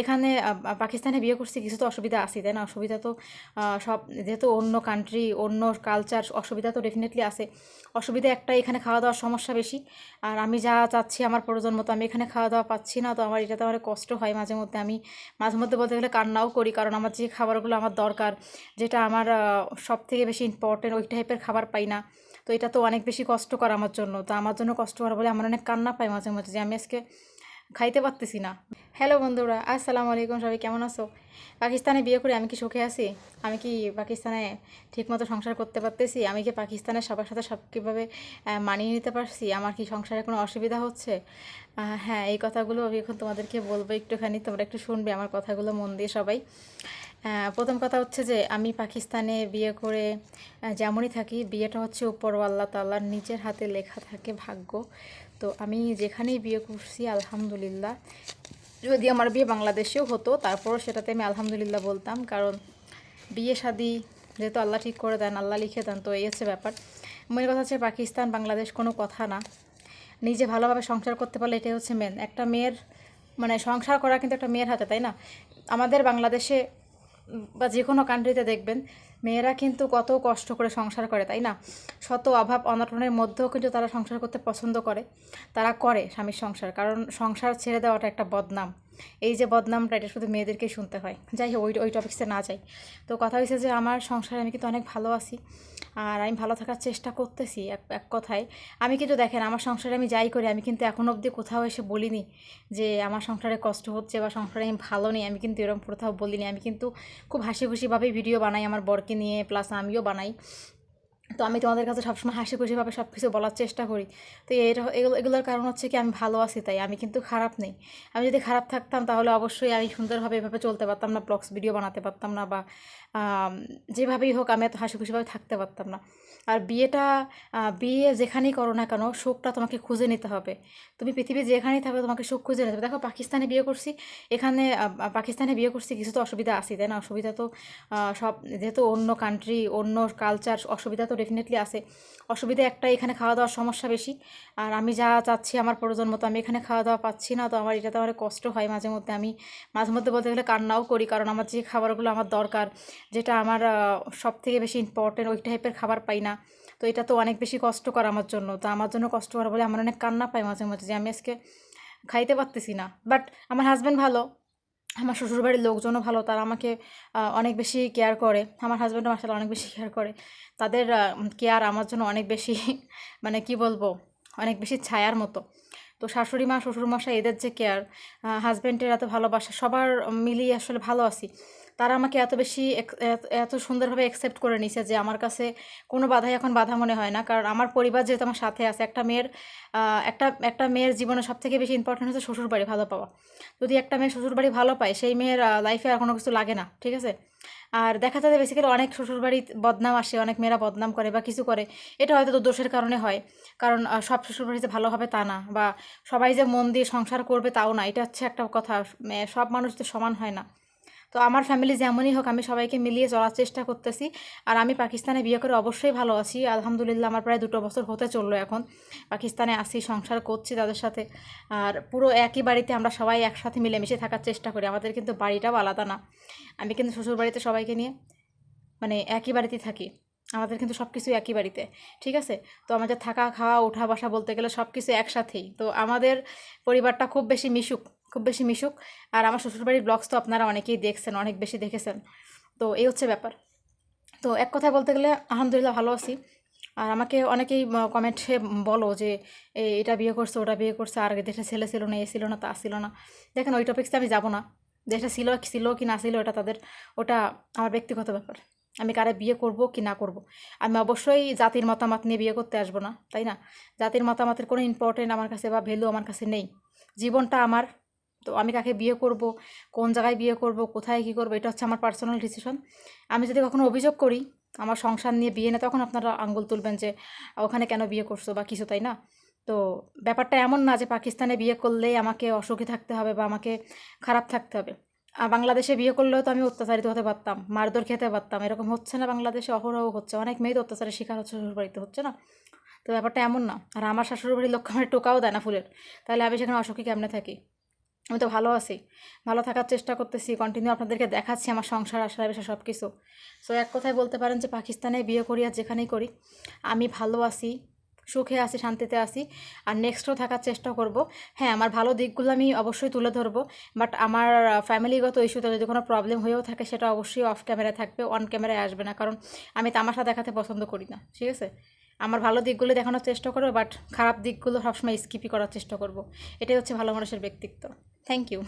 এখানে পাকিস্তানে বিয়ে করছি, কিছু তো অসুবিধা আছে তাই না? অসুবিধা তো সব, যেহেতু অন্য কান্ট্রি অন্য কালচার অসুবিধা তো ডেফিনেটলি আছে। অসুবিধা একটা এখানে খাওয়া দাওয়ার সমস্যা বেশি। আর আমি যা চাচ্ছি আমার প্রয়োজন মতো আমি এখানে খাওয়া দাওয়া পাচ্ছি না, তো আমার এটাতে আমার কষ্ট হয় মাঝে মধ্যে। আমি মাঝে মধ্যে বলতে গেলে কান্নাও করি, কারণ আমার যে খাবারগুলো আমার দরকার, যেটা আমার সব থেকে বেশি ইম্পর্টেন্ট ওই টাইপের খাবার পাই না। তো এটা তো অনেক বেশি কষ্টকর আমার জন্য। তো আমার জন্য কষ্টকর বলে আমার অনেক কান্না পাই মাঝে মাঝে যে আমি আজকে খাইতে পারতেছি না। হ্যালো বন্ধুরা, আসসালামু আলাইকুম, সবাই কেমন আছো? পাকিস্তানে বিয়ে করে আমি কি সুখে আছি? আমি কি পাকিস্তানে ঠিকমতো সংসার করতে পারতেছি? আমি কি পাকিস্তানের সবার সাথে সব কীভাবে মানিয়ে নিতে পারছি? আমার কি সংসারে কোনো অসুবিধা হচ্ছে? হ্যাঁ এই কথাগুলো আমি এখন তোমাদেরকে বলব একটুখানি। তোমরা একটু শুনবে আমার কথাগুলো মন দিয়ে সবাই। প্রথম কথা হচ্ছে যে আমি পাকিস্তানে বিয়ে করে যেমনই থাকি, বিয়েটা হচ্ছে উপর আল্লাহ তাল্লার নিজের হাতে লেখা থাকে ভাগ্য। তো আমি যেখানেই বিয়ে করছি, আলহামদুলিল্লাহ। যদি আমার বিয়ে বাংলাদেশেও হতো, তারপরও সেটাতে আমি আলহামদুলিল্লাহ বলতাম, কারণ বিয়ে শাদি যেহেতু আল্লাহ ঠিক করে দেন, আল্লাহ লিখে দেন, তো এই হচ্ছে ব্যাপার। মেন কথা হচ্ছে পাকিস্তান, বাংলাদেশ কোনো কথা না। নিজে ভালোভাবে সংসার করতে পারলে এটাই হচ্ছে মেন একটা মেয়ের মানে সংসার করা কিন্তু একটা মেয়ের হাতে, তাই না? আমাদের বাংলাদেশে বা যে কোনো কান্ট্রিতে দেখবেন, মেয়েরা কিন্তু কত কষ্ট করে সংসার করে, তাই না? শত অভাব অনটনের মধ্যেও কিন্তু তারা সংসার করতে পছন্দ করে, তারা করে স্বামীর সংসার, কারণ সংসার ছেড়ে দেওয়াটা একটা বদনাম। এই যে বদনামটা, এটা শুধু মেয়েদেরকেই শুনতে হয়। যাই হোক, ওই ওই টপিক্সে না যাই। তো কথা হয়েছে যে আমার সংসারে আমি কিন্তু অনেক ভালো আছি আর আমি ভালো থাকার চেষ্টা করতেছি এক এক কথায়। আমি কিন্তু দেখেন, আমার সংসারে আমি যাই করি, আমি কিন্তু এখন অবধি কোথাও এসে বলিনি যে আমার সংসারে কষ্ট হচ্ছে বা সংসারে আমি ভালো নেই। আমি কিন্তু এরকম কোথাও বলিনি। আমি কিন্তু খুব হাসি খুশিভাবেই ভিডিও বানাই, আমার বরকে নিয়ে প্লাস আমিও বানাই। তো আমি তোমাদের কাছে সবসময় হাসি খুশিভাবে সব কিছু বলার চেষ্টা করি। তো এটা এগুলো, এগুলোর কারণ হচ্ছে কি আমি ভালো আছি, তাই আমি কিন্তু খারাপ নেই। আমি যদি খারাপ থাকতাম তাহলে অবশ্যই আমি সুন্দরভাবে এভাবে চলতে পারতাম না, ব্লগস, ভিডিও বানাতে পারতাম না বা যেভাবেই হোক আমি এত হাসি খুশিভাবে থাকতে পারতাম না। আর বিয়েটা বিয়ে যেখানেই করো না কেন সুখটা তোমাকে খুঁজে নিতে হবে। তুমি পৃথিবীর যেখানেই থাকবে, তোমাকে সুখ খুঁজে নিতে হবে। দেখো, পাকিস্তানে বিয়ে করছি, এখানে পাকিস্তানে বিয়ে করছি, কিছু তো অসুবিধা আছে তাই না? অসুবিধা তো সব, যেহেতু অন্য কান্ট্রি অন্য কালচার অসুবিধা তো ডেফিনেটলি আছে। অসুবিধা একটা, এখানে খাওয়া দাওয়ার সমস্যা বেশি। আর আমি যা চাচ্ছি আমার প্রয়োজন মতো আমি এখানে খাওয়া দাওয়া পাচ্ছি না, তো আমার এটাতে আমার কষ্ট হয় মাঝে মধ্যে। আমি মাঝে মধ্যে বলতে গেলে কান্নাও করি, কারণ আমার যে খাবারগুলো আমার দরকার যেটা আমার সব থেকে বেশি ইম্পর্টেন্ট ওই টাইপের খাবার পাই না। তো এটা তো অনেক বেশি কষ্টকর আমার জন্য। তো আমার জন্য কষ্টকর বলে আমার অনেক কান্না পাই মাঝে মাঝে যে আমি আজকে খাইতে পারতেছি না। বাট আমার হাজব্যান্ড ভালো, আমার শ্বশুরবাড়ির লোকজনও ভালো, তারা আমাকে অনেক বেশি কেয়ার করে। আমার হাজব্যান্ডও মাসাল্লাহ অনেক বেশি কেয়ার করে। তাদের কেয়ার আমার জন্য অনেক বেশি মানে কি বলব, অনেক বেশি ছায়ার মতো। তো শাশুড়ি মা, শ্বশুরমশাই এদের যে কেয়ার হাজব্যান্ডের এত ভালোবাসা, সবার মিলিয়ে আসলে ভালো আছি। তারা আমাকে এত বেশি এত- সুন্দরভাবে অ্যাকসেপ্ট করে নিছে যে আমার কাছে কোনো বাধাই এখন বাধা মনে হয় না। কারণ আমার পরিবার যেহেতু আমার সাথে আছে, একটা মেয়ের একটা একটা মেয়ের জীবনে সব থেকে বেশি ইম্পর্টেন্ট হচ্ছে শ্বশুরবাড়ি ভালো পাওয়া। যদি একটা মেয়ে শ্বশুরবাড়ি ভালো পায়, সেই মেয়ের লাইফে আর কোনো কিছু লাগে না, ঠিক আছে? আর দেখা যায় বেসিক্যালি অনেক শ্বশুরবাড়ি বদনাম আসে, অনেক মেয়েরা বদনাম করে বা কিছু করে। এটা হয়তো দোষের কারণে হয়। কারণ সব শ্বশুরবাড়ি যে ভালো হবে তা না, বা সবাই যে মন দিয়ে সংসার করবে তাও না, এটা হচ্ছে একটা কথা। সব মানুষ তো সমান হয় না। তো আমার ফ্যামিলি যেমনই হোক, আমি সবাইকে মিলিয়ে চলার চেষ্টা করতেছি। আর আমি পাকিস্তানে বিয়ে করে অবশ্যই ভালো আছি। আলহামদুলিল্লাহ আমার প্রায় দুটো বছর হতে চলল এখন। পাকিস্তানে আসি সংসার করছি তাদের সাথে। আর পুরো একই বাড়িতে আমরা সবাই একসাথে মিলেমিশে থাকার চেষ্টা করি। আমাদের কিন্তু বাড়িটাও আলাদা না। আমি কিন্তু শ্বশুর বাড়িতে সবাইকে নিয়ে মানে একই বাড়িতে থাকি। আমাদের কিন্তু সব কিছু একই বাড়িতে, ঠিক আছে? তো আমাদের থাকা, খাওয়া ওঠা বসা বলতে গেলে সব কিছু একসাথেই। তো আমাদের পরিবারটা খুব বেশি মিশুক। খুব বেশি মিশুক। আর আমার শ্বশুরবাড়ির ব্লগস তো আপনারা অনেকেই দেখছেন, অনেক বেশি দেখেছেন। তো এই হচ্ছে ব্যাপার। তো এক কথায় বলতে গেলে আলহামদুলিল্লাহ ভালো আছি। আর আমাকে অনেকেই কমেন্টে বলো যে এটা বিয়ে করছে, ওটা বিয়ে করছে, আর দেশে ছেলে ছিল না, এ ছিল না, তা ছিল না। দেখেন, ওই টপিক্সে আমি যাব না। দেশে ছিল ছিল কি না ছিল ওটা তাদের, ওটা আমার ব্যক্তিগত ব্যাপার। আমি কারে বিয়ে করব কি না করব? আমি অবশ্যই জাতির মতামত নিয়ে বিয়ে করতে আসব না, তাই না? জাতির মতামতের কোনো ইম্পর্টেন্ট আমার কাছে বা ভ্যালু আমার কাছে নেই। জীবনটা আমার তো আমি কাকে বিয়ে করব? কোন জায়গায় বিয়ে করব? কোথায় কী করব? এটা হচ্ছে আমার পার্সোনাল ডিসিশন আমি যদি কখনো অভিযোগ করি, আমার সংসার নিয়ে বিয়ে না, তখন আপনারা আঙ্গুল তুলবেন যে, ওখানে কেন বিয়ে করছ? বা কিছু, তাই না? তো ব্যাপারটা এমন না যে পাকিস্তানে বিয়ে করলেই আমাকে অসুখী থাকতে হবে বা আমাকে খারাপ থাকতে হবে। বাংলাদেশে বিয়ে করলেও তো আমি অত্যাচারিত হতে পারতাম, মারধর খেতে পারতাম, এরকম হচ্ছে না বাংলাদেশে, অহরহ হচ্ছে। অনেক মেয়ে তো অত্যাচারের শিকার হচ্ছে, শ্বশুরবাড়িতে হচ্ছে না? তো ব্যাপারটা এমন না। আর আমার শ্বশুরবাড়ির লোক আমার টোকাও দেয় না ফুলের। তাহলে আমি সেখানে অসুখী কেমনে থাকি? আমি তো ভালো আছি। ভালো থাকার চেষ্টা করতেছি কন্টিনিউ আপনাদেরকে দেখাচ্ছি আমার সংসার আশা বিষয় সব কিছু সো এক কথায় বলতে পারেন যে পাকিস্তানে বিয়ে করি আর যেখানেই করি, আমি ভালো আছি, সুখে আছি, শান্তিতে আছি আর নেক্সটও থাকার চেষ্টা করব। হ্যাঁ আমার ভালো দিকগুলো আমি অবশ্যই তুলে ধরবো বাট আমার ফ্যামিলিগত ইস্যুতে যদি কোনো প্রবলেম হয়েও থাকে, সেটা অবশ্যই অফ ক্যামেরায় থাকবে অন ক্যামেরায় আসবে না, কারণ আমি তামাশা দেখাতে পছন্দ করি না, ঠিক আছে? আমার ভালো দিকগুলো দেখানোর চেষ্টা করব বাট খারাপ দিকগুলো সবসময় স্কিপই করার চেষ্টা করব। এটাই হচ্ছে ভালো মানুষের ব্যক্তিত্ব। Thank you